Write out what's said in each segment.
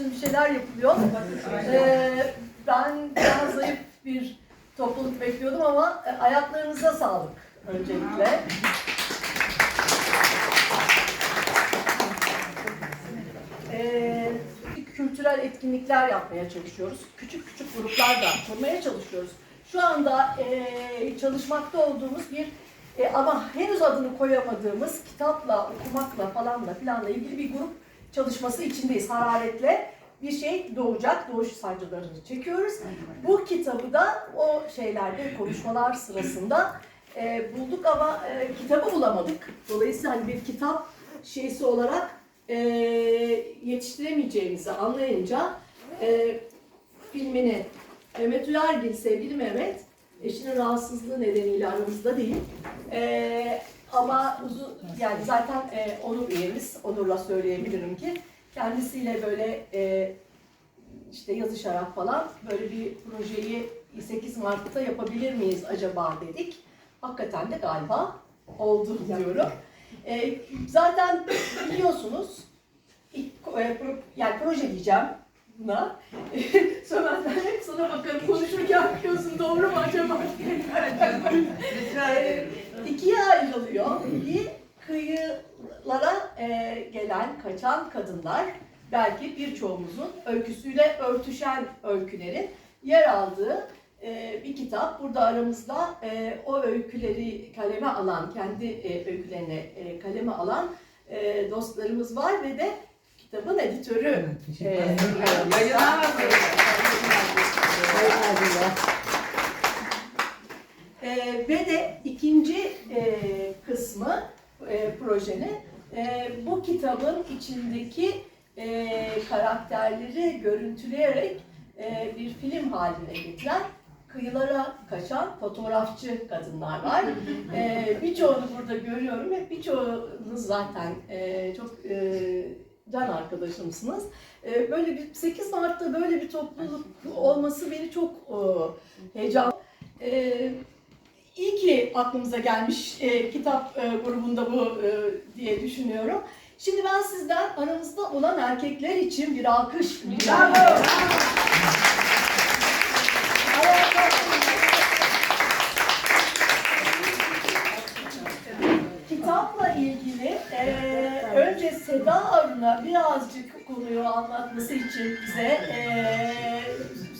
için bir şeyler yapılıyor. Ee, ben daha zayıf bir topluluk bekliyordum ama e, ayaklarınıza sağlık öncelikle. Ee, kültürel etkinlikler yapmaya çalışıyoruz. Küçük küçük gruplar da kurmaya çalışıyoruz. Şu anda e, çalışmakta olduğumuz bir e, ama henüz adını koyamadığımız kitapla, okumakla falanla filanla ilgili bir grup çalışması içindeyiz hararetle. Bir şey doğacak, doğuş sancılarını çekiyoruz. Bu kitabı da o şeylerde konuşmalar sırasında e, bulduk ama e, kitabı bulamadık. Dolayısıyla hani bir kitap şeysi olarak e, yetiştiremeyeceğimizi anlayınca e, filmini Mehmet Uyargil, sevgili Mehmet, eşinin rahatsızlığı nedeniyle aramızda değil. E, ama uzun, yani zaten e, Onur üyemiz, Onur'la söyleyebilirim ki kendisiyle böyle e, işte yazışarak falan böyle bir projeyi 8 Mart'ta yapabilir miyiz acaba dedik. Hakikaten de galiba oldu diyorum. E, zaten biliyorsunuz e, yani proje diyeceğim buna. Sonra ben hep sana bakarım konuşurken biliyorsun doğru mu acaba? E, ikiye ayrılıyor. Bir kıyılara e, gelen, kaçan kadınlar belki birçoğumuzun öyküsüyle örtüşen öykülerin yer aldığı e, bir kitap. Burada aramızda e, o öyküleri kaleme alan, kendi e, öykülerini e, kaleme alan e, dostlarımız var ve de kitabın editörü. e, aramızda. E, ve de ikinci e, kısmı e, projenin e, bu kitabın içindeki e, karakterleri görüntüleyerek e, bir film haline getiren kıyılara kaçan fotoğrafçı kadınlar var. E, birçoğunu burada görüyorum ve birçoğunuz zaten e, çok e, can arkadaşımsınız. E, böyle bir 8 Mart'ta böyle bir topluluk olması beni çok e, heyecan. E, İyi ki aklımıza gelmiş e, kitap e, grubunda bu e, diye düşünüyorum. Şimdi ben sizden aranızda olan erkekler için bir alkış rica ediyorum. Kitapla ilgili e, önce Arun'a birazcık konuyu anlatması için bize e,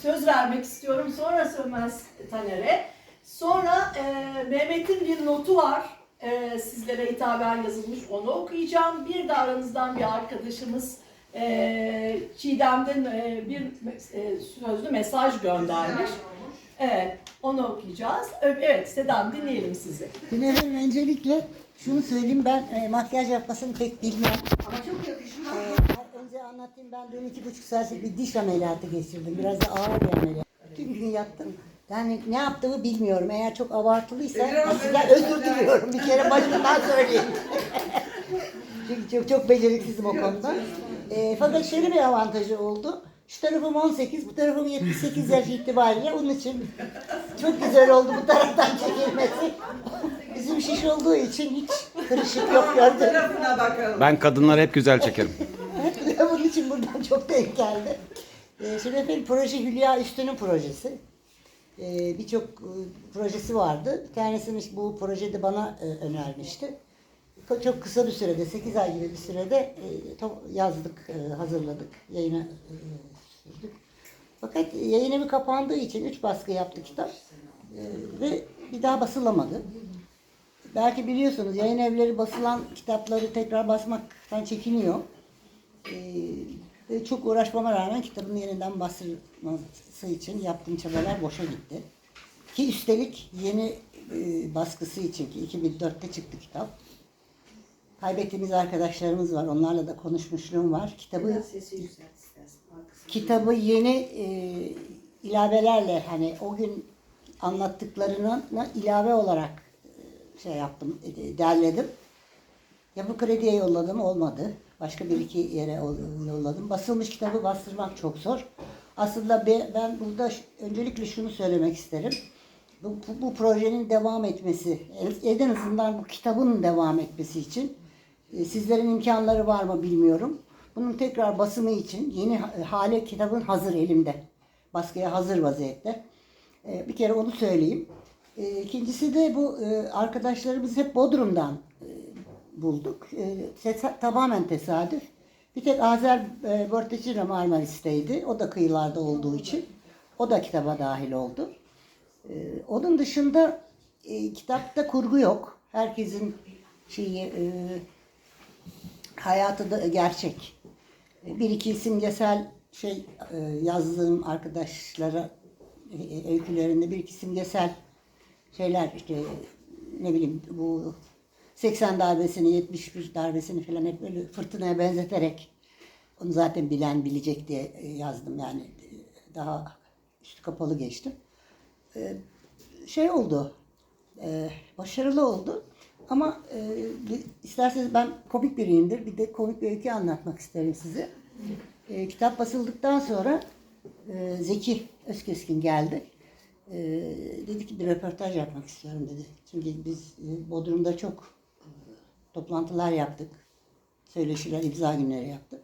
söz vermek istiyorum. Sonra Sönmez Taner'e. Sonra e, Mehmet'in bir notu var. E, sizlere hitaben yazılmış. Onu okuyacağım. Bir de aranızdan bir arkadaşımız e, Çiğdem'den e, bir e, sözlü mesaj göndermiş. Evet, onu okuyacağız. Evet, Sedam dinleyelim sizi. Güneş'in öncelikle şunu söyleyeyim ben e, makyaj yapmasını pek bilmem. Ama çok yakışmış. E, önce anlatayım ben dün iki buçuk saatlik bir diş ameliyatı geçirdim. Biraz da ağır bir ameliyat. Tüm gün yattım. Yani ne yaptığımı bilmiyorum. Eğer çok abartılıysa sizden özür diliyorum. Bir kere başından söyleyeyim. Çünkü çok, çok beceriksizim o konuda. E, fakat şöyle bir avantajı oldu. Şu tarafım 18, bu tarafım 78 yaş itibariyle. Onun için çok güzel oldu bu taraftan çekilmesi. Bizim şiş olduğu için hiç kırışık yok gördüm. Tarafına bakalım. Ben kadınları hep güzel çekerim. Bunun için buradan çok denk geldi. Ee, şimdi efendim proje Hülya Üstün'ün projesi. Ee, Birçok e, projesi vardı. Bir tanesini bu projede bana e, önermişti. Çok kısa bir sürede, 8 ay gibi bir sürede e, to- yazdık, e, hazırladık, yayına e, sürdük. Fakat yayın evi kapandığı için 3 baskı yaptı kitap E, ve bir daha basılamadı. Belki biliyorsunuz yayın evleri basılan kitapları tekrar basmaktan çekiniyor. Ee, çok uğraşmama rağmen kitabın yeniden basılması için yaptığım çabalar boşa gitti. Ki üstelik yeni e, baskısı için ki 2004'te çıktı kitap. Kaybettiğimiz arkadaşlarımız var. Onlarla da konuşmuşluğum var. Kitabı kitabı yeni e, ilavelerle hani o gün anlattıklarına ilave olarak şey yaptım, e, derledim. Yapı Kredi'ye yolladım, olmadı. Başka bir iki yere ol- yolladım. Basılmış kitabı bastırmak çok zor. Aslında be- ben burada öncelikle şunu söylemek isterim. Bu, bu, bu projenin devam etmesi, en- azından bu kitabın devam etmesi için e, sizlerin imkanları var mı bilmiyorum. Bunun tekrar basımı için yeni ha- hale kitabın hazır elimde. Baskıya hazır vaziyette. E, bir kere onu söyleyeyim. E, ikincisi de bu e, arkadaşlarımız hep Bodrum'dan e, bulduk. E, tes- tamamen tesadüf. Bir tek Azer e, Bortecina Marmaris'teydi. O da kıyılarda olduğu için. O da kitaba dahil oldu. E, onun dışında e, kitapta kurgu yok. Herkesin şeyi hayatı da gerçek. Bir iki simgesel şey yazdığım arkadaşlara e, öykülerinde bir iki simgesel şeyler işte ne bileyim bu 80 darbesini 71 darbesini falan hep böyle fırtınaya benzeterek onu zaten bilen bilecek diye e, yazdım yani E, daha üstü kapalı geçtim. E, Şey oldu başarılı oldu ama isterseniz ben komik biriyimdir bir de komik bir öykü anlatmak isterim size. Kitap basıldıktan sonra Zeki Özkeskin geldi. E, dedi ki bir röportaj yapmak istiyorum dedi. Çünkü biz e, Bodrum'da çok e, toplantılar yaptık. Söyleşiler, imza günleri yaptık.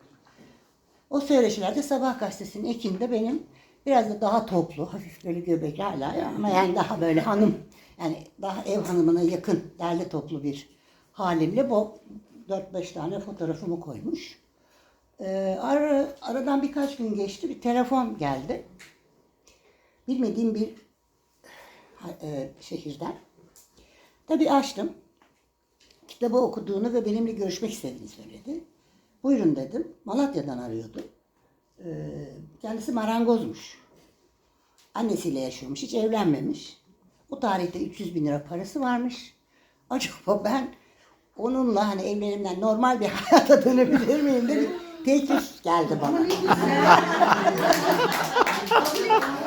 O söyleşilerde Sabah gazetesinin ekinde benim biraz da daha toplu, hafif böyle göbek hala ama yani daha böyle hanım, yani daha ev hanımına yakın, derli toplu bir halimle bu 4-5 tane fotoğrafımı koymuş. Ee, ara, aradan birkaç gün geçti, bir telefon geldi. Bilmediğim bir e, şehirden. Tabii açtım. Kitabı okuduğunu ve benimle görüşmek istediğini söyledi. Buyurun dedim. Malatya'dan arıyordu. Ee, kendisi marangozmuş. Annesiyle yaşıyormuş. Hiç evlenmemiş. O tarihte 300 bin lira parası varmış. Acaba ben onunla hani evlerimden normal bir hayata dönebilir miyim bir teklif geldi bana.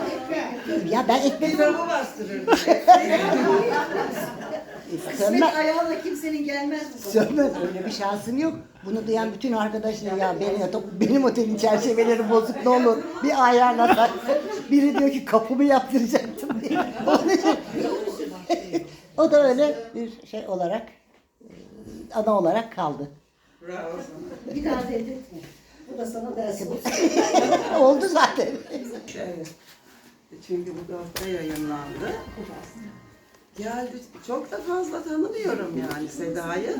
ya ben ekmek Kitabı bastırırdı. Kısmet ayağına kimsenin gelmez bu. sönmez öyle bir şansım yok. Bunu duyan bütün arkadaşlar ya benim, benim otelin çerçeveleri bozuk ne olur bir ayarlasak. Biri diyor ki kapımı yaptıracaktım diye. Onun için o da öyle bir şey olarak e, ana olarak kaldı. Bravo. Bir daha dedirtme. Bu da sana ders olsun. Oldu zaten. Evet. Çünkü bu hafta yayınlandı. Geldi. Çok da fazla tanımıyorum yani Seda'yı.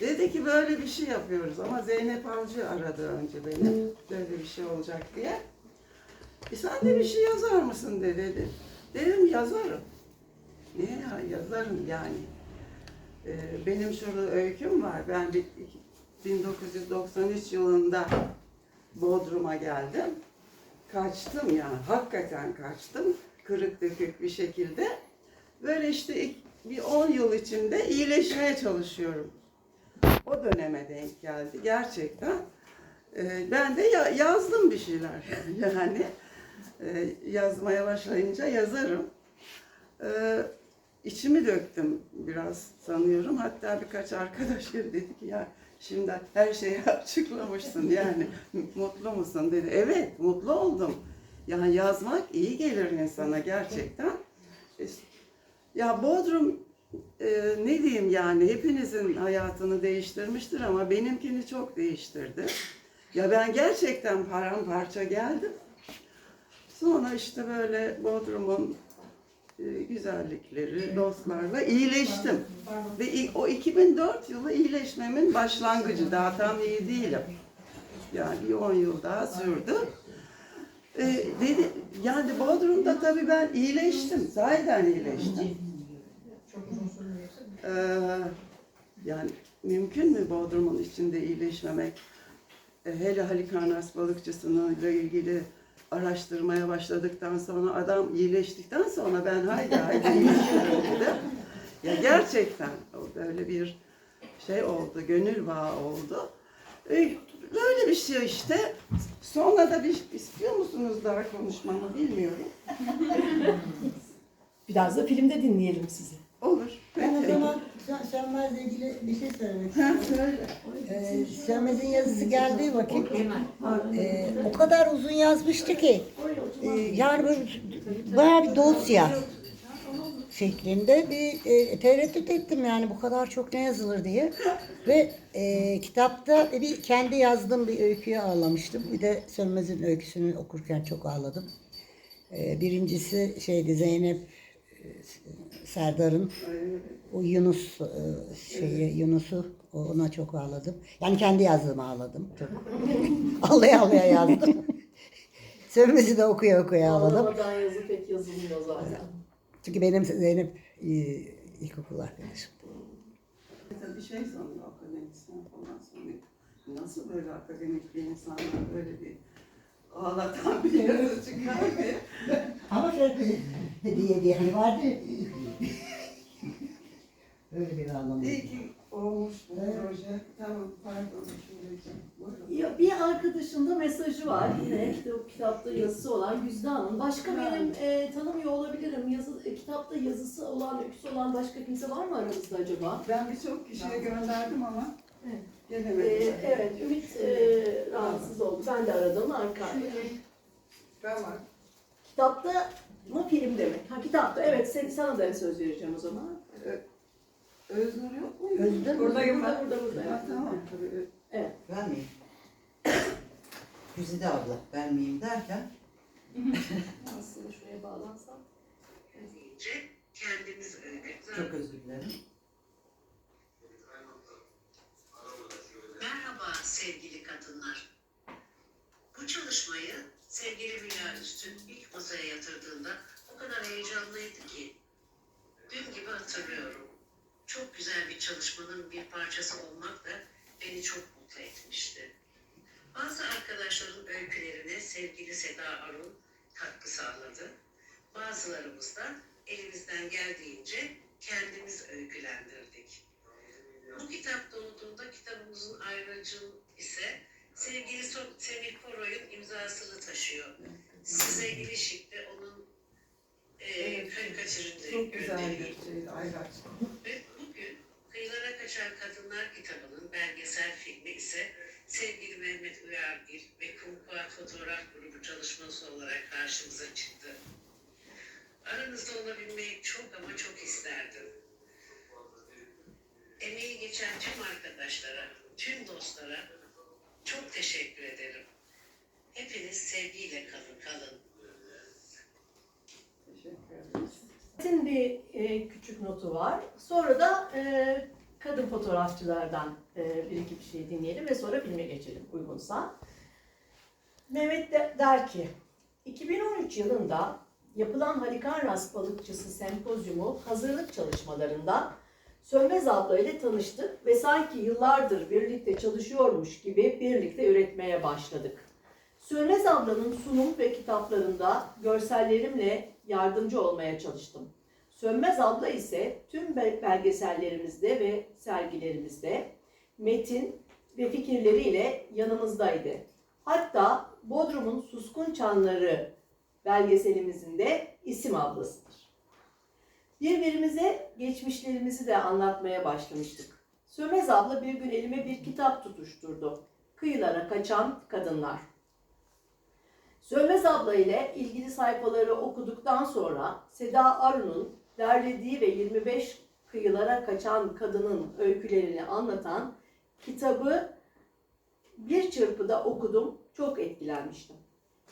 Dedi ki böyle bir şey yapıyoruz ama Zeynep Avcı aradı önce beni. Böyle bir şey olacak diye. E sen de bir şey yazar mısın de dedi. Dedim yazarım. Ne ya yazarım yani. Ee, benim şurada öyküm var. Ben bir- 1993 yılında Bodrum'a geldim. Kaçtım yani. Hakikaten kaçtım. Kırık dökük bir şekilde. Böyle işte bir 10 yıl içinde iyileşmeye çalışıyorum. O döneme denk geldi gerçekten. Ee, ben de ya- yazdım bir şeyler yani. Ee, yazmaya başlayınca yazarım. Ee, içimi döktüm biraz sanıyorum. Hatta birkaç arkadaş geldi dedi ki ya şimdi her şeyi açıklamışsın yani mutlu musun dedi. Evet mutlu oldum. Yani yazmak iyi gelir insana gerçekten. Ya Bodrum e, ne diyeyim yani hepinizin hayatını değiştirmiştir ama benimkini çok değiştirdi. Ya ben gerçekten paramparça geldim. Sonra işte böyle Bodrum'un güzellikleri, dostlarla iyileştim. Ve o 2004 yılı iyileşmemin başlangıcı. Daha tam iyi değilim. Yani bir 10 yıl daha sürdü. E, dedi, yani Bodrum'da tabii ben iyileştim. Sahiden iyileştim. Ee, yani mümkün mü Bodrum'un içinde iyileşmemek? E, hele Halikarnas balıkçısıyla ilgili araştırmaya başladıktan sonra adam iyileştikten sonra ben haydi haydi iyileşiyorum dedim. Ya gerçekten o böyle bir şey oldu, gönül bağı oldu. E, böyle bir şey işte. Sonra da bir istiyor musunuz daha konuşmamı bilmiyorum. Biraz da filmde dinleyelim sizi. Olur. Ben o Peki. zaman Sönmez'le ilgili bir şey söylemek Ha, istiyorum. söyle. Ee, Sönmez'in yazısı geldiği vakit e, o kadar uzun yazmıştı ki e, yani böyle bayağı bir dosya. şeklinde bir e, tereddüt ettim yani bu kadar çok ne yazılır diye. Ve e, kitapta bir kendi yazdığım bir öyküye ağlamıştım. Bir de Sönmez'in öyküsünü okurken çok ağladım. E, birincisi şeydi Zeynep e, Serdar'ın o Yunus e, şeyi Yunus'u ona çok ağladım. Yani kendi yazdığımı ağladım çok. ağlaya ağlaya yazdım. Sönmez'i de okuya okuya ağladım. Ağlamadan yazı pek yazılmıyor zaten. Çünkü benim Zeynep e, ilkokul arkadaşım. Bir şey sanıyor akademisyen falan sanıyor. Nasıl böyle akademik bir insanlar böyle bir bir yazı çıkar ki? Ama şöyle hediye diye hani vardı. Öyle bir anlamda. İyi ki olmuş bu Evet. proje. Tamam pardon. Ya bir arkadaşın da mesajı var yine işte o kitapta yazısı olan Güzde Hanım. Başka benim e, tanımıyor olabilirim. Yazı, e, kitapta yazısı olan, öyküsü olan başka kimse var mı aramızda acaba? Ben birçok kişiye gönderdim ama Evet. gelemedim. E, evet, Ümit e, rahatsız oldu. Ben de aradım arka. Tamam. Kitapta mı filmde mi? Ha kitapta. Evet seni, sana da söz vereceğim o zaman. Öznur yok mu? Öznur. Buradayım Burada ben. burada burada. Ha, tamam. Tabii. Ben miyim? Güzide abla ben miyim derken Aslında şuraya bağlansam. kendimiz öyle. çok özür dilerim. Merhaba sevgili kadınlar. Bu çalışmayı sevgili Hülya Üstün ilk masaya yatırdığında o kadar heyecanlıydı ki dün gibi hatırlıyorum. Çok güzel bir çalışmanın bir parçası olmak da beni çok mutlu etmişti. Bazı arkadaşların öykülerine sevgili Seda Arun katkı sağladı. Bazılarımız da elimizden geldiğince kendimiz öykülendirdik. Bu kitap doğduğunda kitabımızın ayrıcılığı ise sevgili Semih Koroy'un imzasını taşıyor. Size ilişikte onun e, Evet, karikatürünü Çok güzel bir Ayraç. Ve bugün Kıyılara Kaçan Kadınlar kitabının belgesel filmi ise sevgili Mehmet Uyargil ve Kumkuat Fotoğraf Grubu çalışması olarak karşımıza çıktı. Aranızda olabilmeyi çok ama çok isterdim. Emeği geçen tüm arkadaşlara, tüm dostlara çok teşekkür ederim. Hepiniz sevgiyle kalın, kalın. Teşekkür. Metin bir e, küçük notu var. Sonra da e, kadın fotoğrafçılardan e, bir iki bir şey dinleyelim ve sonra filme geçelim uygunsa. Mehmet de, der ki, 2013 yılında yapılan Halikarnas Balıkçısı Sempozyumu hazırlık çalışmalarında Sönmez abla ile tanıştık ve sanki yıllardır birlikte çalışıyormuş gibi birlikte üretmeye başladık. Sönmez ablanın sunum ve kitaplarında görsellerimle yardımcı olmaya çalıştım. Sönmez abla ise tüm bel- belgesellerimizde ve sergilerimizde metin ve fikirleriyle yanımızdaydı. Hatta Bodrum'un Suskun Çanları belgeselimizin de isim ablasıdır. Birbirimize geçmişlerimizi de anlatmaya başlamıştık. Sönmez abla bir gün elime bir kitap tutuşturdu. Kıyılara Kaçan Kadınlar. Sönmez abla ile ilgili sayfaları okuduktan sonra Seda Arun'un derlediği ve 25 kıyılara kaçan kadının öykülerini anlatan kitabı bir çırpıda okudum, çok etkilenmiştim.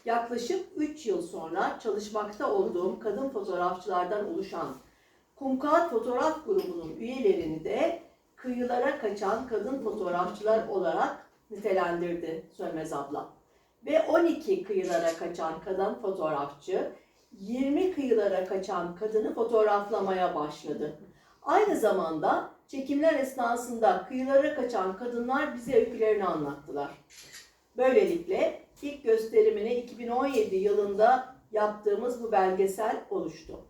Yaklaşık 3 yıl sonra çalışmakta olduğum kadın fotoğrafçılardan oluşan Kumkağıt Fotoğraf Grubu'nun üyelerini de kıyılara kaçan kadın fotoğrafçılar olarak nitelendirdi Sönmez abla ve 12 kıyılara kaçan kadın fotoğrafçı 20 kıyılara kaçan kadını fotoğraflamaya başladı. Aynı zamanda çekimler esnasında kıyılara kaçan kadınlar bize öykülerini anlattılar. Böylelikle ilk gösterimini 2017 yılında yaptığımız bu belgesel oluştu.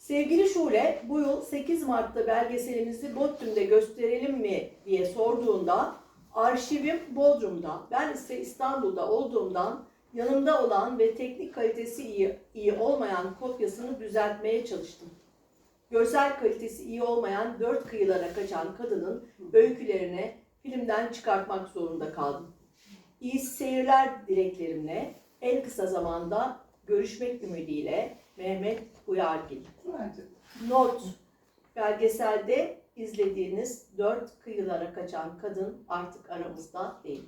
Sevgili Şule, bu yıl 8 Mart'ta belgeselimizi Bodrum'da gösterelim mi diye sorduğunda arşivim Bodrum'da, ben ise İstanbul'da olduğumdan yanımda olan ve teknik kalitesi iyi, iyi olmayan kopyasını düzeltmeye çalıştım. Görsel kalitesi iyi olmayan dört kıyılara kaçan kadının öykülerini filmden çıkartmak zorunda kaldım. İyi seyirler dileklerimle en kısa zamanda görüşmek ümidiyle Mehmet Uyargil. Not, belgeselde izlediğiniz dört kıyılara kaçan kadın artık aramızda değil.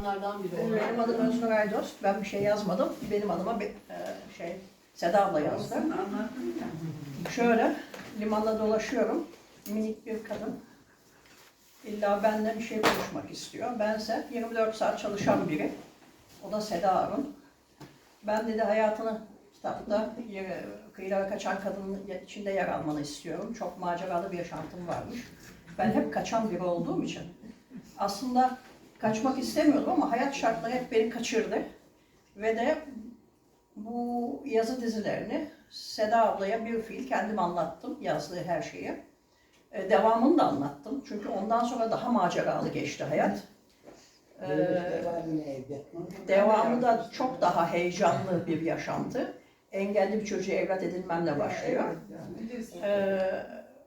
Onlardan biri oldu. Benim adım Özgür Aydos. Ben bir şey yazmadım. Benim adıma bir e, şey Seda abla yazdı. Şöyle limanda dolaşıyorum. Minik bir kadın. İlla benden bir şey konuşmak istiyor. Bense 24 saat çalışan biri. O da Seda Arun. Ben dedi hayatını kitapta yer- kıyılara kaçan kadının içinde yer almanı istiyorum. Çok maceralı bir yaşantım varmış. Ben hep kaçan biri olduğum için aslında kaçmak istemiyordum ama hayat şartları hep beni kaçırdı. Ve de bu yazı dizilerini Seda ablaya bir fiil kendim anlattım yazdığı her şeyi. E, devamını da anlattım. Çünkü ondan sonra daha maceralı geçti hayat. E, devamı da çok daha heyecanlı bir yaşantı. Engelli bir çocuğu evlat edinmemle başlıyor. Ee,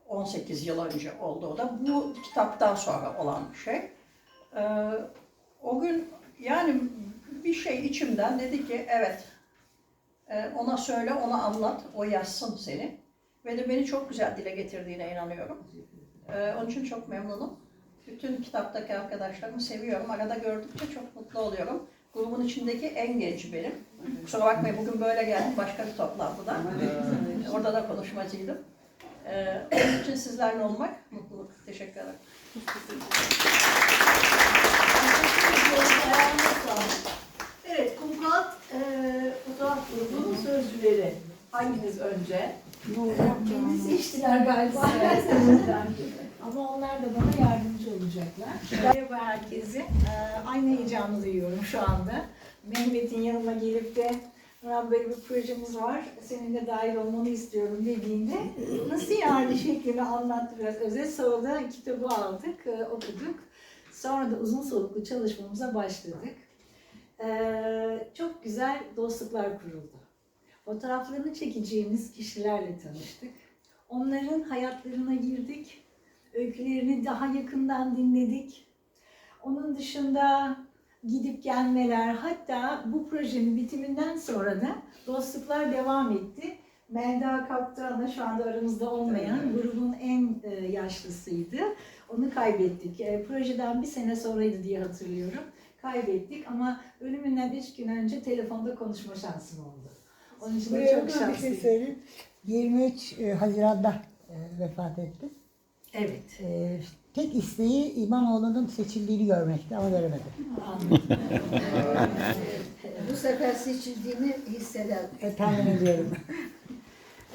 18 yıl önce oldu o da. Bu kitaptan sonra olan bir şey. Ee, o gün yani bir şey içimden dedi ki evet e, ona söyle, ona anlat, o yazsın seni. Ve de beni çok güzel dile getirdiğine inanıyorum. Ee, onun için çok memnunum. Bütün kitaptaki arkadaşlarımı seviyorum. Arada gördükçe çok mutlu oluyorum. Grubun içindeki en genç benim. Kusura bakmayın bugün böyle geldim başka bir toplantıda. Orada da konuşmacıydım. Ee, onun için sizlerle olmak mutluluk. Teşekkür ederim. Evet, Kumkuat e, fotoğraf grubunun sözcüleri. Hanginiz önce? Kendisi içtiler galiba. Ama onlar da bana yardımcı olacaklar. Merhaba herkese. Ee, Aynı heyecanı duyuyorum şu anda. Mehmet'in yanıma gelip de Murat böyle bir projemiz var. Senin de dahil olmanı istiyorum dediğinde nasıl yani şeklini anlattı biraz. Özet sonra kitabı aldık, e, okuduk. Sonra da uzun soluklu çalışmamıza başladık. Ee, çok güzel dostluklar kuruldu. Fotoğraflarını çekeceğimiz kişilerle tanıştık. Onların hayatlarına girdik. Öykülerini daha yakından dinledik. Onun dışında gidip gelmeler, hatta bu projenin bitiminden sonra da dostluklar devam etti. Melda Kaptan'a şu anda aramızda olmayan grubun en e, yaşlısıydı. Onu kaybettik. E, projeden bir sene sonraydı diye hatırlıyorum. Kaybettik ama ölümünden üç gün önce telefonda konuşma şansım oldu. Onun için de çok bir şey şanslıyım. söyleyeyim. 23 e, Haziran'da vefat etti. Evet. E, tek isteği İmamoğlu'nun seçildiğini görmekti ama göremedi. Bu sefer seçildiğini hisseder. E, tahmin ediyorum.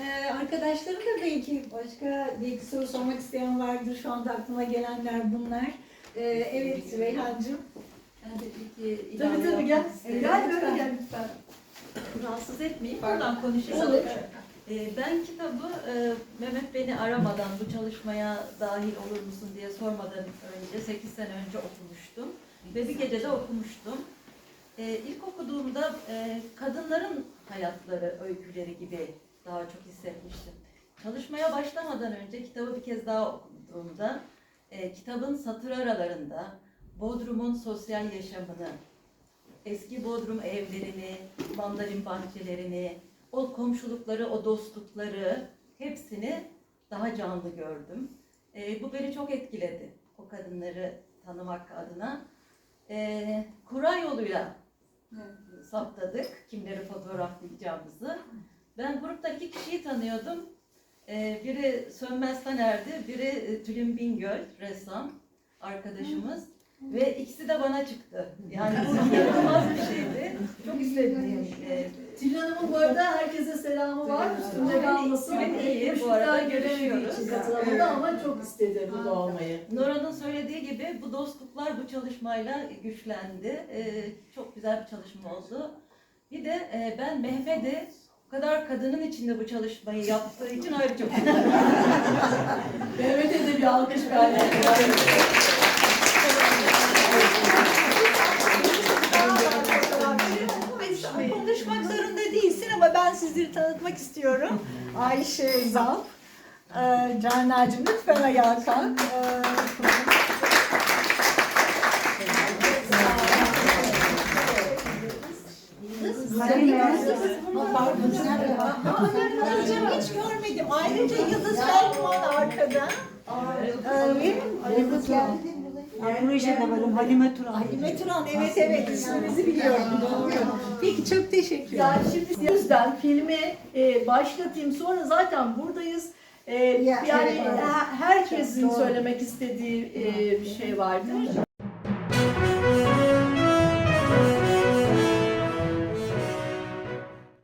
Ee, arkadaşlarım da belki başka bir iki soru sormak isteyen vardır. Şu anda aklıma gelenler bunlar. Ee, evet Reyhancığım. Tabii tabii gel. Gel böyle gel lütfen. Rahatsız etmeyeyim, buradan konuşayım. Olur. Ee, Ben kitabı e, Mehmet beni aramadan bu çalışmaya dahil olur musun diye sormadan önce 8 sene önce okumuştum ve bir gecede okumuştum. Ee, İlk okuduğumda e, kadınların hayatları, öyküleri gibi daha çok hissetmiştim. Çalışmaya başlamadan önce kitabı bir kez daha okuduğumda e, kitabın satır aralarında Bodrum'un sosyal yaşamını, eski Bodrum evlerini, mandalin bahçelerini, o komşulukları, o dostlukları hepsini daha canlı gördüm. Ee, bu beni çok etkiledi. O kadınları tanımak adına. Ee, kura yoluyla saptadık kimleri fotoğraflayacağımızı. Ben grupta iki kişiyi tanıyordum. Ee, biri Sönmez Taner'di, biri e, Tülin Bingöl, ressam arkadaşımız. Ve ikisi de bana çıktı. Yani bu inanılmaz bir şeydi. Çok istediğim e, Tülin Hanım'ın bu arada herkese selamı var. Üstünde kalmasın. Tülin iyi, bu arada görüşüyoruz. katılamadı ama çok istedi burada olmayı. Nora'nın söylediği gibi bu dostluklar bu çalışmayla güçlendi. Ee, çok güzel bir çalışma oldu. Bir de e, ben Mehmet'i o kadar kadının içinde bu çalışmayı yaptığı için ayrı çok Mehmet'e de bir alkış vermek Konuşmak zorunda değilsin ama ben sizleri tanıtmak istiyorum. Ayşe Zal. Ee, Canacığım lütfen ayağa kalk. Ee, hiç görmedim. Ayrıca Yıldız Selman arkada. Yıldız geldi. Projede varım Halime Turan. Halime Turan evet evet isminizi biliyorum. Doğru. Peki çok teşekkür Yani şimdi o yüzden filmi e, başlatayım sonra zaten buradayız. E, yani evet, evet. he- herkesin söylemek istediği e, bir şey vardır.